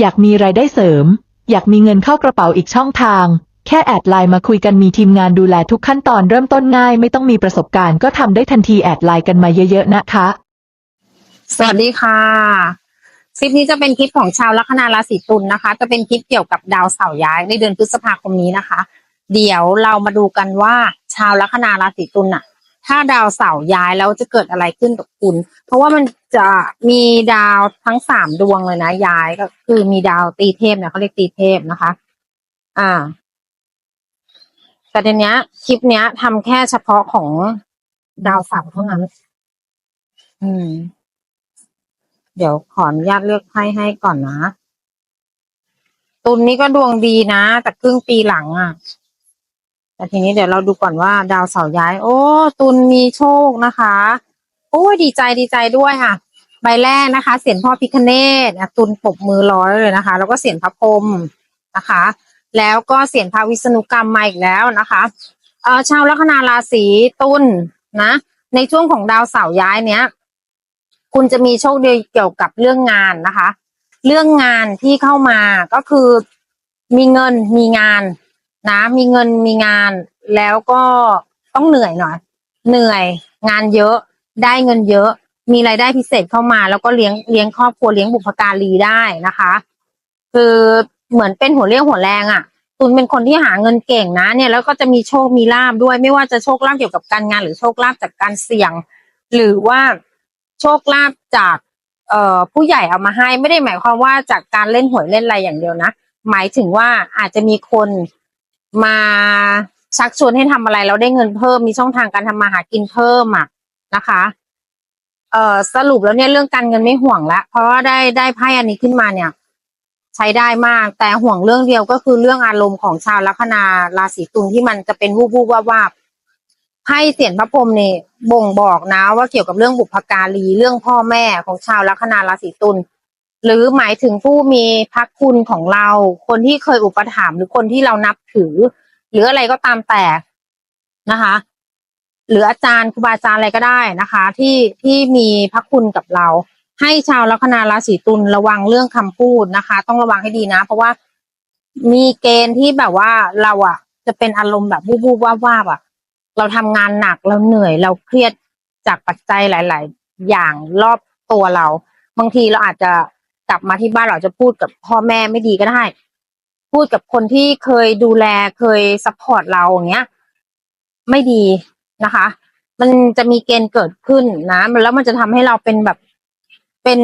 อยากมีรายได้เสริม อยากมีเงินเข้ากระเป๋าอีกช่องทาง แค่แอดไลน์มาคุยกันมีทีมงานดูแลทุกขั้นตอนเริ่มต้นง่าย ไม่ต้องมีประสบการณ์ก็ทำได้ทันทีแอดไลน์กันมาเยอะๆนะคะ สวัสดีค่ะ คลิปนี้จะเป็นคลิปของชาวลัคนาราศีตุลนะคะ จะเป็นคลิปเกี่ยวกับดาวเสาร์ย้ายในเดือนพฤษภาคมนี้นะคะ เดี๋ยวเรามาดูกันว่าชาวลัคนาราศีตุลน่ะ ถ้าดาวเสาร์ย้ายแล้วจะเกิดอะไรขึ้นกับคุณ เพราะว่ามันจะมีดาวทั้งสามดวงเลยนะ ย้ายก็คือมีดาวตีเทพเนี่ยเขาเรียกตีเทพนะคะ อ่า แต่ทีเนี้ยคลิปเนี้ยทำแค่เฉพาะของดาวเสาร์เท่านั้น อืม เดี๋ยวขออนุญาตเลือกไพ่ให้ก่อนนะตุลนี้ก็ดวงดีนะ แต่ครึ่งปีหลังอะ่ะ แต่ทีนี้เดี๋ยวเราดูก่อนว่าดาวเสาร์ย้าย โอ้ ตุลมีโชคนะคะ โอ้ดีใจดีใจด้วยค่ะ ใบแรกนะคะ เสียงพ่อพิคเนตอะตุลปบมือร้อยเลยนะคะ แล้วก็เสียงพระพรมนะคะ แล้วก็เสียงพระวิษณุกรรมมาอีกแล้วนะคะเอ่อชาวลัคนาราศีตุลนะในช่วงของดาวเสาร์ย้ายเนี้ย คุณจะมีโชคดีเกี่ยวกับเรื่องงานนะคะ เรื่องงานที่เข้ามาก็คือมีเงินมีงาน นะ มีเงินมีงานแล้วก็ต้องเหนื่อยหน่อย เหนื่อย งานเยอะได้เงินเยอะ มีรายได้พิเศษเข้ามา แล้วก็เลี้ยงเลี้ยงครอบครัวเลี้ยงบุพการีได้นะคะ คือเหมือนเป็นหัวเรี่ยวหัวแรงอะ่ะคุณเป็นคนที่หาเงินเก่งนะเนี่ยแล้วก็จะมีโชคมีลาบด้วย ไม่ว่าจะโชคลาภเกี่ยวกับการงาน หรือโชคลาภจากการเสี่ยง หรือว่าโชคลาภจากเอ่อผู้ใหญ่เอามาให้ไม่ได้หมายความว่าจากการเล่นหวยเล่นอะไรอย่างเดียวนะ หมายถึงว่าอาจจะมีคน มาชักชวนให้ทำอะไรแล้วได้เงินเพิ่มมีช่องทางการทำมาหากินเพิ่มอะนะคะเอ่อสรุปแล้วเนี่ยเรื่องการเงินไม่ห่วงแล้วเพราะว่าได้ได้ไพ่อันนี้ขึ้นมาเนี่ย ใช้ได้มาก แต่ห่วงเรื่องเดียวก็คือเรื่องอารมณ์ของชาวลัคนาราศีตุลที่มันจะเป็นวูบวูบวาบวาบไพ่เสียนพระพรหมเนี่ยบ่งบอกนะ ว่าเกี่ยวกับเรื่องบุพการีเรื่องพ่อแม่ของชาวลัคนาราศีตุล หรือหมายถึงผู้มีพระคุณของเรา คนที่เคยอุปถัมภ์หรือคนที่เรานับถือ หรืออะไรก็ตามแต่นะคะ หรืออาจารย์ครูบาอาจารย์อะไรก็ได้นะคะ ที่ที่มีพระคุณกับเรา ให้ชาวลัคนาราศีตุลระวังเรื่องคำพูดนะคะ ต้องระวังให้ดีนะ เพราะว่ามีเกณฑ์ที่แบบว่าเราอะ จะเป็นอารมณ์แบบวูบๆว่าบๆอะ เราทำงานหนักเราเหนื่อยเราเครียดจากปัจจัยหลาย ๆ อย่างรอบตัวเรา บางทีเราอาจจะ กลับมาที่บ้านเราอาจะพูดกับพ่อแม่ไม่ดีก็ได้ พูดกับคนที่เคยดูแลเคยซัพพอร์ตเราอย่างเงี้ย ไม่ดีนะคะ มันจะมีเกณฑ์เกิดขึ้นนะแล้วมันจะทำให้เราเป็นแบบเป็น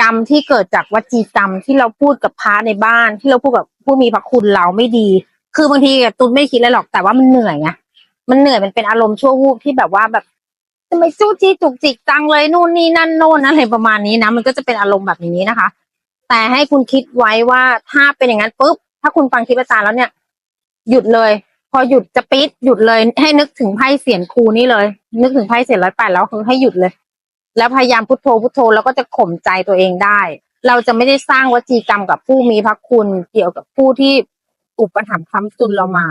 กรรมที่เกิดจากวจีกรรมที่เราพูดกับพระในบ้าน ที่เราพูดกับผู้มีพระคุณเราไม่ดี คือบางทีตุนไม่คิดอะไรหรอกแต่ว่ามันเหนื่อยไงมันเหนื่อยมันเป็นอารมณ์ชั่ววูบที่แบบว่าแบบทำไมจู้จี้จุกจิกจังเลยนู่นนี่นั่นโน่นอะไรประมาณนี้นะมันก็จะเป็นอารมณ์แบบนี้นะคะ แต่ให้คุณคิดไว้ว่าถ้าเป็นอย่างนั้นปุ๊บ ถ้าคุณฟังคลิปอาจารย์แล้วเนี่ย หยุดเลย พอหยุดจะปิดหยุดเลย ให้นึกถึงไพ่เสียนครูนี่เลย นึกถึงไพ่เสียนร้อยแปดแล้วคือให้หยุดเลย แล้วพยายามพุทโธพุทโธแล้วก็จะข่มใจตัวเองได้ เราจะไม่ได้สร้างวจีกรรมกับผู้มีพระคุณเกี่ยวกับผู้ที่อุปถัมภ์ค้ำจุนเรามา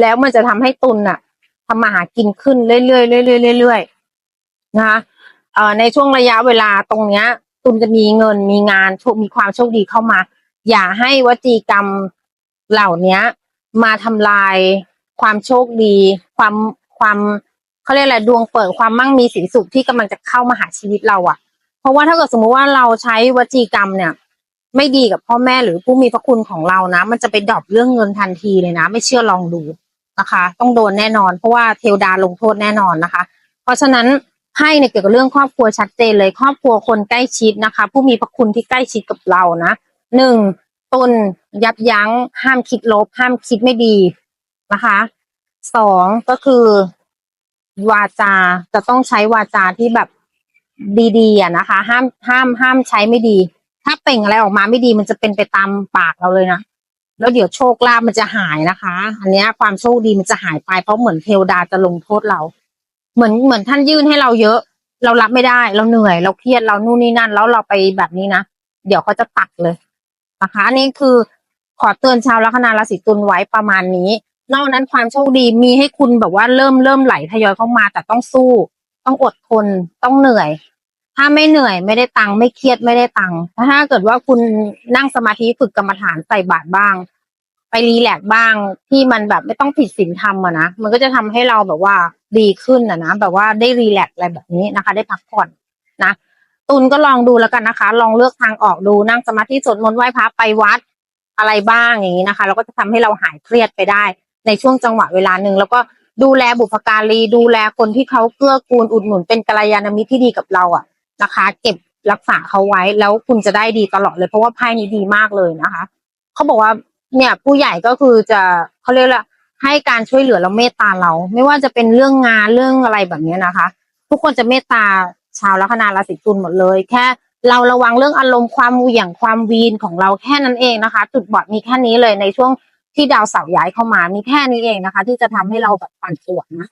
แล้วมันจะทำให้ตุลน่ะทำมาหากินขึ้นเรื่อยๆเรื่อยๆเรื่อยๆนะคะเอ่อในช่วงระยะเวลาตรงเนี้ย ตุลจะมีเงินมีงานโชคมีความโชคดีเข้ามา อย่าให้วจีกรรมเหล่าเนี้ยมาทำลายความโชคดี ความความเขาเรียกอะไรดวงเปิดความมั่งมีสีสุขที่กำลังจะเข้ามาหาชีวิตเราอะ่ะ เพราะว่าถ้าเกิดสมมุติว่าเราใช้วจีกรรมเนี่ย ไม่ดีกับพ่อแม่หรือผู้มีพระคุณของเรานะ มันจะไปดรอปเรื่องเงินทันทีเลยนะ ไม่เชื่อลองดูนะคะ ต้องโดนแน่นอน เพราะว่าเทวดาลงโทษแน่นอนนะคะ เพราะฉะนั้น ให้ในเกี่ยวกับเรื่องครอบครัวชัดเจนเลยครอบครัวคนใกล้ชิดนะคะ ผู้มีพระคุณที่ใกล้ชิดกับเรานะหนึ่งตนยับยั้ง ห้ามคิดลบ ห้ามคิดไม่ดีนะคะสองก็คือ วาจาจะต้องใช้วาจาที่แบบดีๆอะนะคะ ห้ามห้ามห้ามใช้ไม่ดี ถ้าเป่งอะไรออกมาไม่ดีมันจะเป็นไปตามปากเราเลยนะแล้วเดี๋ยวโชคลาภมันจะหายนะคะ อันนี้ความโชคดีมันจะหายไปเพราะเหมือนเทวดาจะลงโทษเรา เหมือนเหมือนท่านยื่นให้เราเยอะ เรารับไม่ได้เราเหนื่อย เราเครียดเรานู่นนี่นั่น แล้วเราไปแบบนี้นะเดี๋ยวเขาจะตัดเลยนะคะอันนี่คือขอเตือนชาวลัคนาราศีตุลไว้ประมาณนี้ นอกนั้นความโชคดีมีให้คุณแบบว่าเริ่มเริ่มไหลทยอยเข้ามาแต่ต้องสู้ ต้องอดทนต้องเหนื่อย ถ้าไม่เหนื่อยไม่ได้ตังค์ไม่เครียดไม่ได้ตังค์ถ้าเกิดว่าคุณนั่งสมาธิฝึกกรรมฐานใส่บาตรบ้าง ไปรีแลกซ์บ้างที่มันแบบไม่ต้องผิดศีลธรรมอะนะมันก็จะทำให้เราแบบว่า ดีขึ้นอะนะแบบว่าได้รีแลกซ์อะไรแบบนี้นะคะ ได้พักผ่อนนะตุนก็ลองดูแล้วกันนะคะ ลองเลือกทางออกดูนั่งสมาธิสวดมนต์ไหว้พระไปวัดอะไรบ้างอย่างนี้นะคะแล้วก็จะทำให้เราหายเครียดไปได้ ในช่วงจังหวะเวลาหนึ่งแล้วก็ดูแลบุพการีดูแลคนที่เขาเกื้อกูลอุดหนุนเป็นกัลยาณมิตรที่ดีกับเราอะนะคะ เก็บรักษาเขาไว้แล้วคุณจะได้ดีตลอดเลยเพราะว่าไพ่นี้ดีมากเลยนะคะเขาบอกว่าเนี่ยผู้ใหญ่ก็คือจะเขาเรียกว่า ให้การช่วยเหลือแล้วเมตตาเรา ไม่ว่าจะเป็นเรื่องงานเรื่องอะไรแบบนี้นะคะ ทุกคนจะเมตตาชาวลัคนาราศีตุลหมดเลย แค่เราระวังเรื่องอารมณ์ความเหวี่ยงความวีนของเราแค่นั้นเองนะคะ จุดบอดมีแค่นี้เลยในช่วงที่ดาวเสาร์ย้ายเข้ามามีแค่นี้เองนะคะ ที่จะทำให้เราแบบปั่นป่วนนะ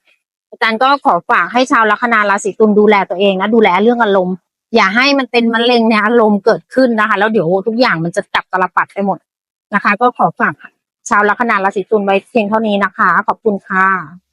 อาจารย์ก็ขอฝากให้ชาวลัคนาราศีตุลดูแลตัวเองนะดูแลเรื่องอารมณ์ อย่าให้มันเป็นมะเร็งในอารมณ์เกิดขึ้นนะคะ แล้วเดี๋ยวทุกอย่างมันจะกลับตลปัดไปหมดนะคะ ก็ขอฝาก ชาวลัคนาราศีตุลไว้เพียงเท่านี้นะคะ ขอบคุณค่ะ